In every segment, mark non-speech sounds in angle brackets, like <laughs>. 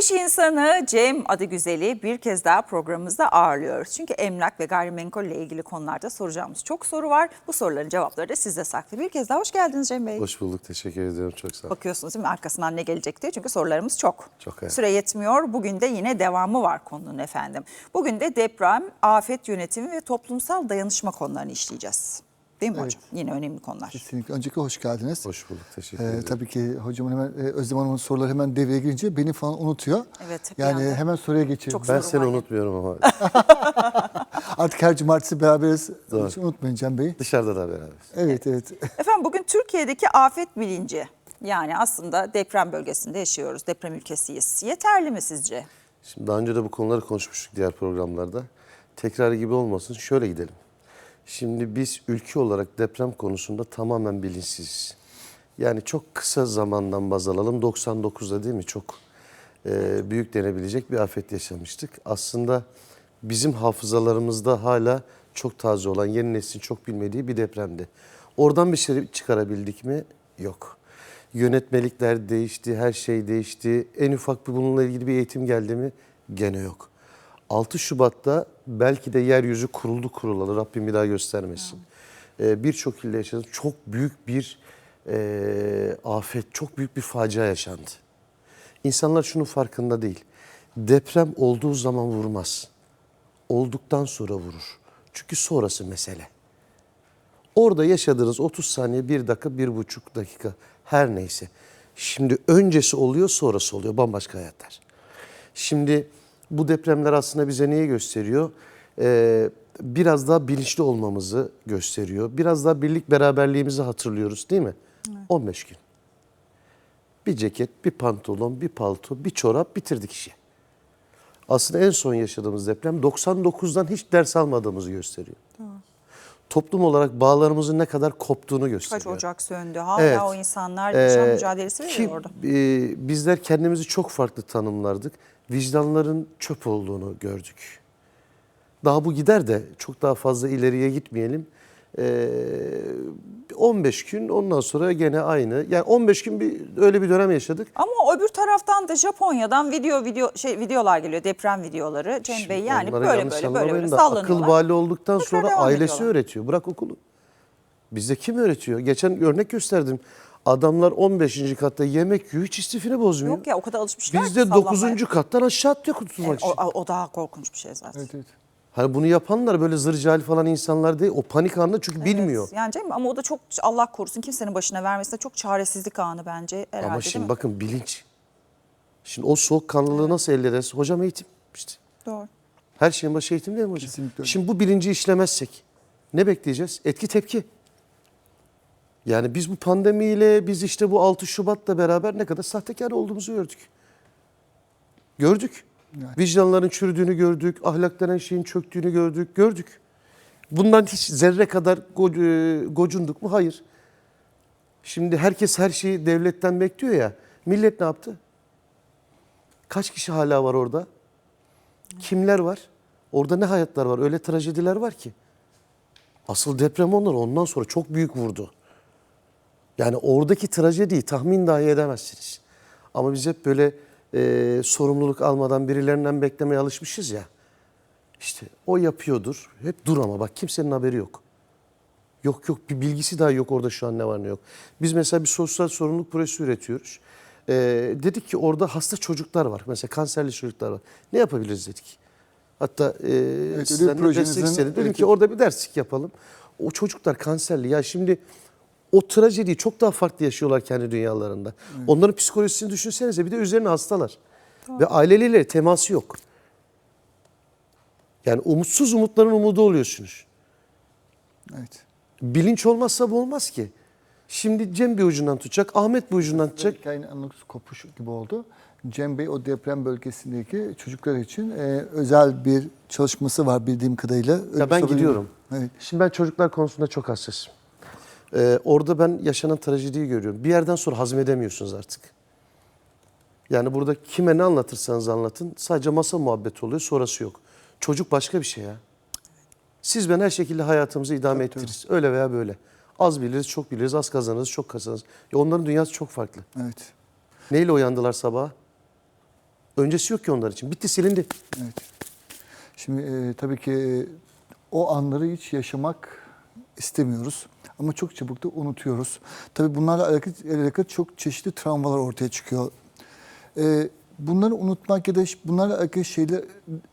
İş insanı Cem Adıgüzel'i bir kez daha programımızda ağırlıyoruz. Çünkü emlak ve gayrimenkul ile ilgili konularda soracağımız çok soru var. Bu soruların cevapları da sizde saklı. Bir kez daha hoş geldiniz Cem Bey. Hoş bulduk. Teşekkür ediyorum. Çok sağ ol. Bakıyorsunuz değil mi arkasından ne gelecek diye. Çünkü sorularımız çok. Çok, evet. Süre yetmiyor. Bugün de yine devamı var konunun efendim. Bugün de deprem, afet yönetimi ve toplumsal dayanışma konularını işleyeceğiz. Değil mi hocam? Yine önemli konular. Kesinlikle. Öncelikle hoş geldiniz. Hoş bulduk. Teşekkür Ee, ederim. tabii ki hocamın hemen e, Özlem Hanım'ın soruları hemen devreye girince beni falan unutuyor. Evet, Yani anda. hemen soruya geçelim. Çok Ben seni var. unutmuyorum ama <laughs> Artık her cumartesi beraberiz. Doğru. Hiç unutmayın Cem Bey. dışarıda da beraber. Evet evet. Efendim bugün Türkiye'deki afet bilinci yani aslında deprem bölgesinde yaşıyoruz. Deprem ülkesiyiz. Yeterli mi sizce? Şimdi daha önce de bu konuları konuşmuştuk diğer programlarda. Tekrar gibi olmasın. Şöyle gidelim. Şimdi biz ülke olarak deprem konusunda tamamen bilinçsiziz. Yani çok kısa zamandan baz alalım. 99'da değil mi? Çok e, büyük denebilecek bir afet yaşamıştık. Aslında bizim hafızalarımızda hala çok taze olan, yeni neslin çok bilmediği bir depremdi. Oradan bir şey çıkarabildik mi? Yok. Yönetmelikler değişti, her şey değişti. En ufak bir bununla ilgili bir eğitim geldi mi? Gene yok. 6 Şubat'ta belki de yeryüzü kuruldu kurulalı. Rabbim bir daha göstermesin. Ee, Birçok ilde yaşadık. Çok büyük bir e, afet, çok büyük bir facia yaşandı. İnsanlar şunun farkında değil. Deprem olduğu zaman vurmaz. Olduktan sonra vurur. Çünkü sonrası mesele. Orada yaşadığınız 30 saniye, 1 dakika, 1,5 dakika her neyse. Şimdi öncesi oluyor, sonrası oluyor. Bambaşka hayatlar. Şimdi bu depremler aslında bize neyi gösteriyor? Ee, biraz daha bilinçli olmamızı gösteriyor. Biraz daha birlik beraberliğimizi hatırlıyoruz değil mi? 15 gün. Bir ceket, bir pantolon, bir palto, bir çorap bitirdik işi. Aslında en son yaşadığımız deprem 99'dan hiç ders almadığımızı gösteriyor. Toplum olarak bağlarımızın ne kadar koptuğunu Kaç gösteriyor. Ocak söndü. Hala Evet. o insanlar yaşam Ee, mücadelesi veriyor orada. e, bizler kendimizi çok farklı tanımlardık. Vicdanların çöp olduğunu gördük. Daha bu gider de çok daha fazla ileriye gitmeyelim. Ee, 15 gün ondan sonra gene aynı. Yani 15 gün bir öyle bir dönem yaşadık. Ama öbür taraftan da Japonya'dan video video şey videolar geliyor deprem videoları Cem Bey yani Onlara böyle yanlış böyle böyle anlamayın böyle da sallanıyorlar. Akıl bali olduktan Tekrar sonra devam ailesi ediyorlar. öğretiyor. Bırak okulu. Bizde kim öğretiyor? Geçen örnek gösterdim. Adamlar 15. katta yemek yiyor hiç istifini bozmuyor. Yok ya o kadar alışmışlar ki Bizde sallanmaya. 9. kattan aşağı atlıyor kurtulmak E, için. o, o daha korkunç bir şey zaten. evet, evet. Hani bunu yapanlar böyle zırcali falan insanlar değil. O panik anında çünkü bilmiyor. Evet, Yani Cem ama o da çok Allah korusun kimsenin başına vermesine çok çaresizlik anı bence herhalde Ama değil şimdi bakın bilinç. Şimdi o soğukkanlılığı nasıl elde edersin? Hocam eğitim işte. Doğru. Her şeyin başı eğitim değil mi hocam? Kesinlikle öyle. Şimdi bu bilinci işlemezsek ne bekleyeceğiz? Etki tepki. Yani biz bu pandemiyle biz işte bu 6 Şubat'la beraber ne kadar sahtekar olduğumuzu gördük. Gördük. Yani. Vicdanların çürüdüğünü gördük. Ahlak denen şeyin çöktüğünü gördük. Gördük. Bundan hiç zerre kadar go- e, gocunduk mu? Hayır. Şimdi herkes her şeyi devletten bekliyor ya. Millet ne yaptı? Kaç kişi hala var orada? Kimler var? Orada ne hayatlar var? Öyle trajediler var ki. Asıl deprem onlar ondan sonra çok büyük vurdu. Yani oradaki trajediyi tahmin dahi edemezsiniz. Ama biz hep böyle e, sorumluluk almadan birilerinden beklemeye alışmışız ya. İşte o yapıyordur. Hep dur ama bak kimsenin haberi yok. Yok yok bir bilgisi daha yok orada şu an ne var ne yok. Biz mesela bir sosyal sorumluluk projesi üretiyoruz. Ee, dedik ki orada hasta çocuklar var. Mesela kanserli çocuklar var. Ne yapabiliriz dedik. Hatta e, öyle sizden de destek istedim. Dedim evet, ki evet. orada bir derslik yapalım. O çocuklar kanserli. Ya şimdi o trajediyi çok daha farklı yaşıyorlar kendi dünyalarında. Onların psikolojisini düşünsenize bir de üzerine hastalar. Ve aileleriyle teması yok. Yani umutsuz umutların umudu oluyorsunuz. evet. Bilinç olmazsa bu olmaz ki. Şimdi Cem bir ucundan tutacak, Ahmet bir ucundan tutacak. Hikayenin anlık kopuş gibi oldu. Cem Bey o deprem bölgesindeki çocuklar için e, özel bir çalışması var bildiğim kadarıyla. Öyle Ya ben gidiyorum. Evet. Şimdi ben çocuklar konusunda çok hassasım. Ee, orada ben yaşanan trajediyi görüyorum. Bir yerden sonra hazmedemiyorsunuz artık. Yani burada kime ne anlatırsanız anlatın sadece masa muhabbeti oluyor sonrası yok. Çocuk başka bir şey ya. Siz ben her şekilde hayatımızı idame ettiririz. Öyle veya böyle. Az biliriz, çok biliriz, az kazanırız, çok kazanırız. Ya onların dünyası çok farklı. Evet. Neyle uyandılar sabah? Öncesi yok ki onlar için. Bitti silindi. Evet. Şimdi e, tabii ki e, o anları hiç yaşamak istemiyoruz. Ama çok çabuk da unutuyoruz. Tabii bunlarla alakalı, alakalı çok çeşitli travmalar ortaya çıkıyor. E, bunları unutmak ya da bunlarla alakalı şeyler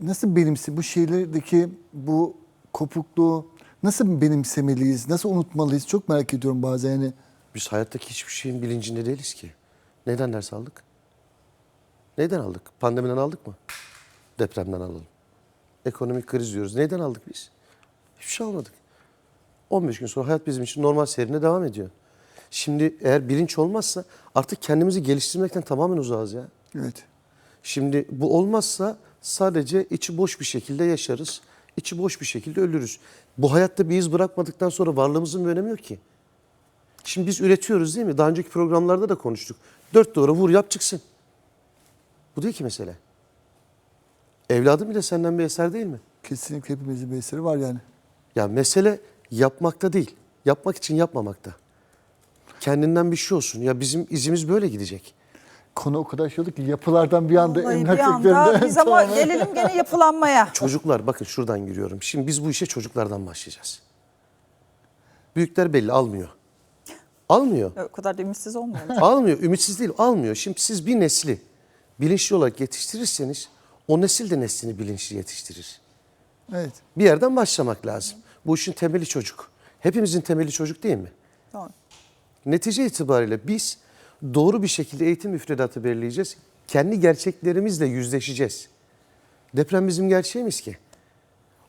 nasıl benimsi bu şeylerdeki bu kopukluğu nasıl benimsemeliyiz, nasıl unutmalıyız çok merak ediyorum bazen. Yani Biz hayattaki hiçbir şeyin bilincinde değiliz ki. Neden ders aldık? Neyden aldık? Pandemiden aldık mı? Depremden alalım. Ekonomik kriz diyoruz. Neyden aldık biz? Hiçbir şey almadık. 15 gün sonra hayat bizim için normal seyrine devam ediyor. Şimdi eğer bilinç olmazsa artık kendimizi geliştirmekten tamamen uzağız ya. evet. Şimdi bu olmazsa sadece içi boş bir şekilde yaşarız. içi boş bir şekilde ölürüz. Bu hayatta bir iz bırakmadıktan sonra varlığımızın bir önemi yok ki. Şimdi biz üretiyoruz değil mi? Daha önceki programlarda da konuştuk. Dört duvara vur yap çıksın. Bu değil ki mesele. Evladım bile senden bir eser değil mi? Kesinlikle hepimizin bir eseri var yani. Ya mesele yapmakta değil. Yapmak için yapmamakta. Kendinden bir şey olsun. Ya bizim izimiz böyle gidecek. Konu o kadar şey oldu ki yapılardan bir anda Vallahi emlak bir anda sektöründe biz ama gelelim gene yapılanmaya. <laughs> Çocuklar bakın şuradan giriyorum. Şimdi biz bu işe çocuklardan başlayacağız. Büyükler belli almıyor. Almıyor. O kadar da ümitsiz olmayalım. <laughs> almıyor. Ümitsiz değil almıyor. Şimdi siz bir nesli bilinçli olarak yetiştirirseniz o nesil de neslini bilinçli yetiştirir. Evet. Bir yerden başlamak lazım. Bu işin temeli çocuk. Hepimizin temeli çocuk değil mi? Doğru. Netice itibariyle biz doğru bir şekilde eğitim müfredatı belirleyeceğiz. Kendi gerçeklerimizle yüzleşeceğiz. Deprem bizim gerçeğimiz ki.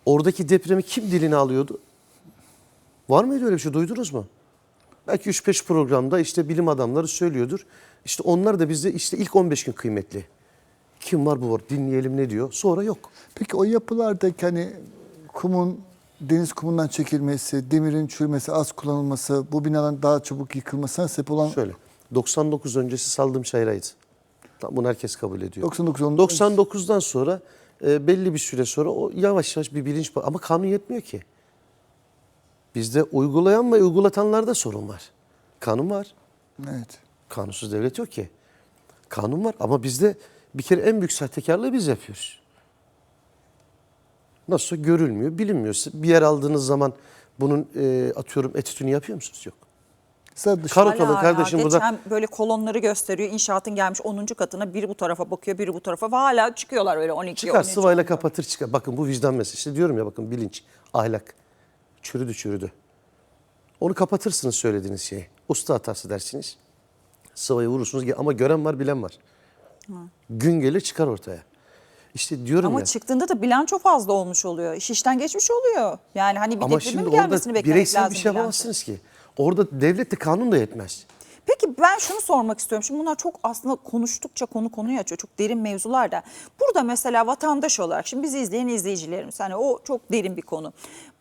Oradaki depremi kim diline alıyordu? Var mıydı öyle bir şey duydunuz mu? Belki 3-5 programda işte bilim adamları söylüyordur. İşte onlar da bizde işte ilk 15 gün kıymetli. Kim var bu var dinleyelim ne diyor. Sonra yok. Peki o yapılardaki hani kumun deniz kumundan çekilmesi, demirin çürümesi, az kullanılması, bu binaların daha çabuk yıkılmasına sebep olan Şöyle 99 öncesi saldığım çayraydı. Tam bunu herkes kabul ediyor. 99 on- 99'dan sonra e, belli bir süre sonra o yavaş yavaş bir bilinç ama kanun yetmiyor ki. Bizde uygulayan ve uygulatanlarda sorun var. Kanun var. Evet. Kanunsuz devlet yok ki. Kanun var ama bizde bir kere en büyük sahtekarlığı biz yapıyoruz. Nasılsa görülmüyor, bilinmiyor. Siz Bir yer aldığınız zaman bunun e, atıyorum etütünü yapıyor musunuz? Yok. Sadece kardeşim burada. Geçen böyle kolonları gösteriyor. İnşaatın gelmiş 10. katına biri bu tarafa bakıyor, biri bu tarafa. Ve hala çıkıyorlar öyle 12, Çıkar 13. sıvayla 14. kapatır çıkar. Bakın bu vicdan meselesi. İşte diyorum ya bakın bilinç, ahlak. Çürüdü çürüdü. Onu kapatırsınız söylediğiniz şeyi. Usta hatası dersiniz. Sıvayı vurursunuz ama gören var bilen var. Gün gelir çıkar ortaya. İşte diyorum Ama ya. çıktığında da bilanço fazla olmuş oluyor. İş işten geçmiş oluyor. Yani hani bir Ama şimdi mi gelmesini beklemek bireysel lazım. bir şey bilanço. yapamazsınız ki. Orada devlet de kanun da yetmez. Peki ben şunu sormak istiyorum. Şimdi bunlar çok aslında konuştukça konu konuyu açıyor. Çok derin mevzular da. Burada mesela vatandaş olarak şimdi bizi izleyen izleyicilerimiz hani o çok derin bir konu.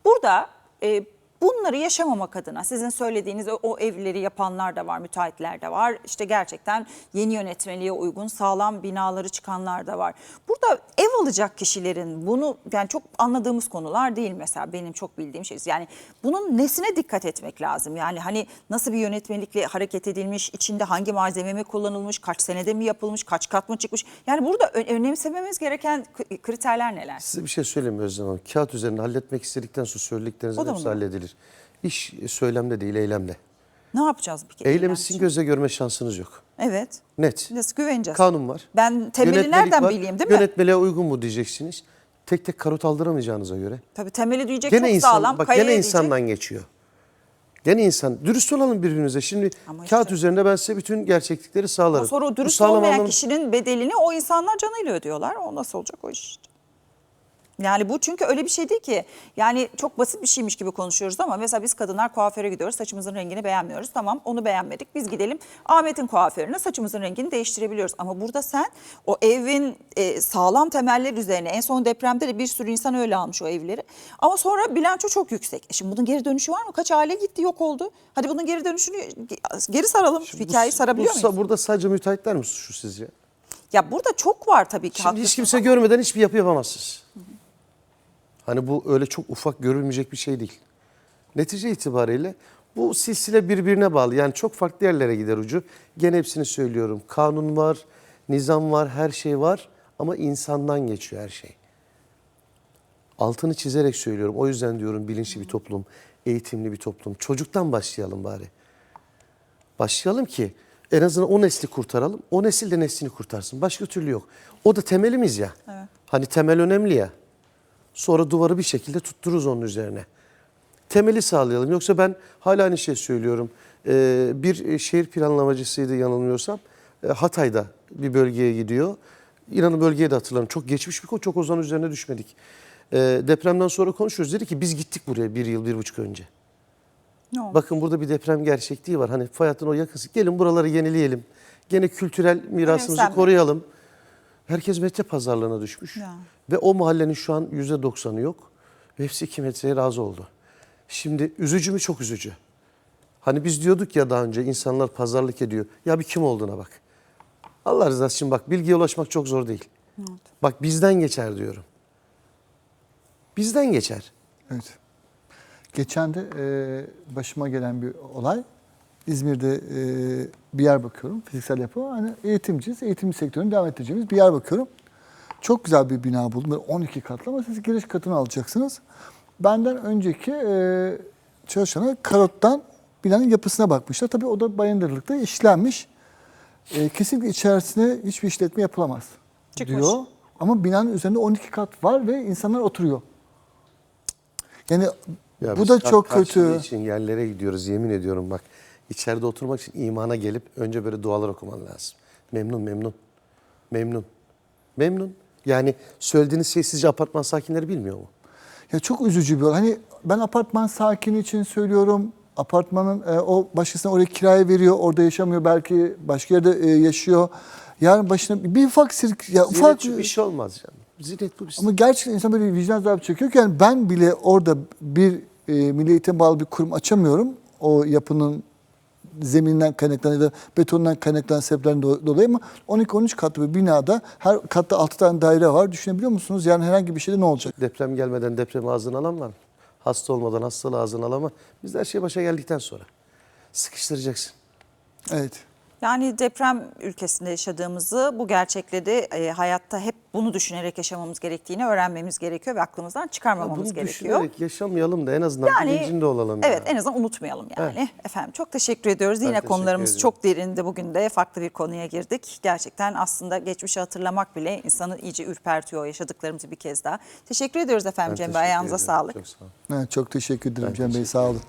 Burada e, bunları yaşamamak adına sizin söylediğiniz o, evleri yapanlar da var, müteahhitler de var. İşte gerçekten yeni yönetmeliğe uygun sağlam binaları çıkanlar da var. Burada ev alacak kişilerin bunu yani çok anladığımız konular değil mesela benim çok bildiğim şey. Yani bunun nesine dikkat etmek lazım? Yani hani nasıl bir yönetmelikle hareket edilmiş, içinde hangi malzeme mi kullanılmış, kaç senede mi yapılmış, kaç kat mı çıkmış? Yani burada önemsememiz gereken kriterler neler? Size bir şey söyleyeyim Özlem Hanım? Kağıt üzerinde halletmek istedikten sonra söylediklerinizin hepsi mı? Halledilir. İş söylemde değil eylemde. Ne yapacağız bir kere? Eylemi sizin gözle görme şansınız yok. Evet. Net. Nasıl güveneceğiz? Kanun var. Ben temeli Yönetmelik nereden var. bileyim değil mi? Yönetmeliğe uygun mu diyeceksiniz. Tek tek karot aldıramayacağınıza göre. Tabii temeli diyecek Gene çok insan, sağlam. bak gene diyecek. insandan geçiyor. Gene insan. Dürüst olalım birbirimize. Şimdi Ama kağıt işte- üzerinde ben size bütün gerçeklikleri sağlarım. Sonra o dürüst olmayan anlam- kişinin bedelini o insanlar canıyla ödüyorlar. O nasıl olacak o iş işte. Yani bu çünkü öyle bir şey değil ki. Yani çok basit bir şeymiş gibi konuşuyoruz ama mesela biz kadınlar kuaföre gidiyoruz. Saçımızın rengini beğenmiyoruz. Tamam onu beğenmedik. Biz gidelim Ahmet'in kuaförüne saçımızın rengini değiştirebiliyoruz. Ama burada sen o evin e, sağlam temeller üzerine en son depremde de bir sürü insan öyle almış o evleri. Ama sonra bilanço çok yüksek. E şimdi bunun geri dönüşü var mı? Kaç aile gitti yok oldu. Hadi bunun geri dönüşünü geri saralım. Şimdi bu- Hikayeyi sarabiliyor bu- muyuz? Burada sadece müteahhitler mi suçlu sizce? Ya burada çok var tabii ki. Şimdi hiç kimse görmeden hiçbir yapı yapamazsınız. Hani bu öyle çok ufak görülmeyecek bir şey değil. Netice itibariyle bu silsile birbirine bağlı. Yani çok farklı yerlere gider ucu. Gene hepsini söylüyorum. Kanun var, nizam var, her şey var. Ama insandan geçiyor her şey. Altını çizerek söylüyorum. O yüzden diyorum bilinçli bir toplum, eğitimli bir toplum. Çocuktan başlayalım bari. Başlayalım ki en azından o nesli kurtaralım. O nesil de neslini kurtarsın. Başka türlü yok. O da temelimiz ya. Hani temel önemli ya. Sonra duvarı bir şekilde tuttururuz onun üzerine. Temeli sağlayalım. Yoksa ben hala aynı şey söylüyorum. Ee, bir şehir planlamacısıydı yanılmıyorsam. Ee, Hatay'da bir bölgeye gidiyor. İnanın bölgeye de hatırlarım. Çok geçmiş bir konu. Çok ozan üzerine düşmedik. Ee, depremden sonra konuşuyoruz. Dedi ki biz gittik buraya bir yıl, bir buçuk önce. Ne oldu? Bakın burada bir deprem gerçekliği var. Hani fay o yakınsın. Gelin buraları yenileyelim. Gene kültürel mirasımızı Önemsenme. koruyalım. Herkes metre pazarlığına düşmüş. Ya. Ve o mahallenin şu an yüzde doksanı yok. Ve hepsi iki metreye razı oldu. Şimdi üzücü mü? Çok üzücü. Hani biz diyorduk ya daha önce insanlar pazarlık ediyor. Ya bir kim olduğuna bak. Allah rızası için bak bilgiye ulaşmak çok zor değil. Bak bizden geçer diyorum. Bizden geçer. Evet. Geçen de e, başıma gelen bir olay. İzmir'de e, bir yer bakıyorum. Fiziksel yapı. Hani eğitimciyiz. Eğitim sektörünü devam ettireceğimiz bir yer bakıyorum. Çok güzel bir bina buldum. Böyle 12 katlı ama siz giriş katını alacaksınız. Benden önceki e, çalışana karottan binanın yapısına bakmışlar. Tabii o da bayındırlıkta işlenmiş. E, kesinlikle içerisine hiçbir işletme yapılamaz Çıkmış. diyor. Ama binanın üzerinde 12 kat var ve insanlar oturuyor. Yani Ya bu biz da kat çok karşılığı kötü. için yerlere gidiyoruz yemin ediyorum bak. İçeride oturmak için imana gelip önce böyle dualar okuman lazım. Memnun memnun. Memnun. Memnun. Yani söylediğiniz şey sizce apartman sakinleri bilmiyor mu? Ya çok üzücü bir olay. Hani ben apartman sakini için söylüyorum. Apartmanın e, o başkasına oraya kiraya veriyor, orada yaşamıyor belki başka yerde e, yaşıyor. Yarın başına bir ufak sirk ya ufak Zinet bir şey olmaz canım. Zinet bu bir ama gerçekten insan böyle vicdan azabı çekiyor ki yani ben bile orada bir e, milli eğitim bağlı bir kurum açamıyorum. O yapının zeminden kaynaklanan ya da betondan kaynaklanan sebeplerden do- dolayı ama 12-13 katlı bir binada her katta 6 tane daire var. Düşünebiliyor musunuz? Yani herhangi bir şeyde ne olacak? Deprem gelmeden depremi ağzına alan var mı? Hasta olmadan hastalığı ağzına alan var. Biz her şey başa geldikten sonra. Sıkıştıracaksın. Evet. Yani deprem ülkesinde yaşadığımızı bu gerçekle de e, hayatta hep bunu düşünerek yaşamamız gerektiğini öğrenmemiz gerekiyor ve aklımızdan çıkarmamamız Bunu gerekiyor. düşünerek yaşamayalım da en azından bilincinde olalım. Evet ya. en azından unutmayalım yani. Efendim çok teşekkür ediyoruz. Yine teşekkür konularımız ederim. çok derindi. Bugün de farklı bir konuya girdik. Gerçekten aslında geçmişi hatırlamak bile insanı iyice ürpertiyor yaşadıklarımızı bir kez daha. Teşekkür ediyoruz efendim Ben Cem Bey. Ayağınıza ederim. sağlık. Çok sağ olun. Evet, çok teşekkür ederim Ben Cem Bey. Sağ olun.